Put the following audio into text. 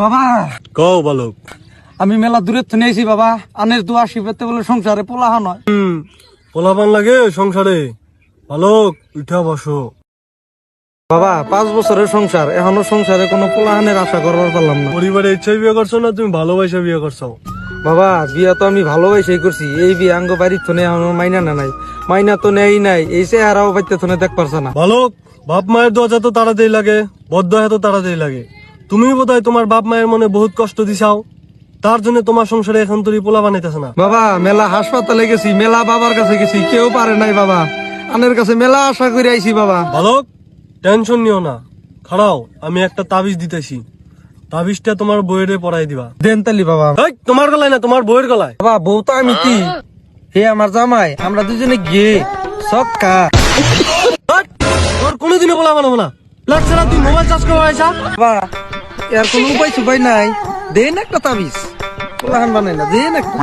বাবা। কও বালক। আমি মেলা দূরে থেকে আইছি বাবা। আনের দু আসি পেতে বলে সংসারে পোলাহা নয়। হুম পোলাপান লাগে সংসারে। বালক উঠা বসো। বাবা পাঁচ বছরের সংসার। এখনও সংসারে কোনো পোলাহানের আশা করবার পারলাম না। পরিবারে ইচ্ছাই বিয়ে করছ না তুমি ভালোবাসা বিয়ে করছ? বাবা বিয়া তো আমি ভালোবাসেই করছি। এই বিয়ে আঙ্গ বাড়ির তো এখনও মাইনা না নাই। মাইনা তো নেই নাই। এই চেহারাও বাইতে তো দেখ পারছে না। বালক বাপ মায়ের দোয়া তো তাড়াতাড়ি লাগে বদ্ধ এত তাড়াতাড়ি লাগে। তুমি বোধহয় তোমার বাপ মায়ের মনে বহুত কষ্ট দিছাও তার জন্য তোমার সংসারে এখন তরি পোলা বানাইতেছে না। বাবা মেলা হাসপাতালে গেছি মেলা বাবার কাছে গেছি কেউ পারে নাই বাবা। আনের কাছে মেলা আশা করে আইছি বাবা। বালক টেনশন নিও না। খাড়াও আমি একটা তাবিজ দিতেছি। তাবিজটা তোমার বইয়েরে পড়াই দিবা। দেন তালি বাবা। এই, তোমার গলায় না তোমার বইয়ের গলায়। বাবা বউ তো আমি কি? হে আমার জামাই আমরা দুজনে গে সক্কা এই, তোর কোনোদিনও বলা বানাবো না। লাগ ছাড়া তুই মোবাইল চার্জ আইসা। বাবা এর কোনো উপায় সুপায় নাই। দেন একটা তাবিজ পোলাহান বানাই না দেন একটা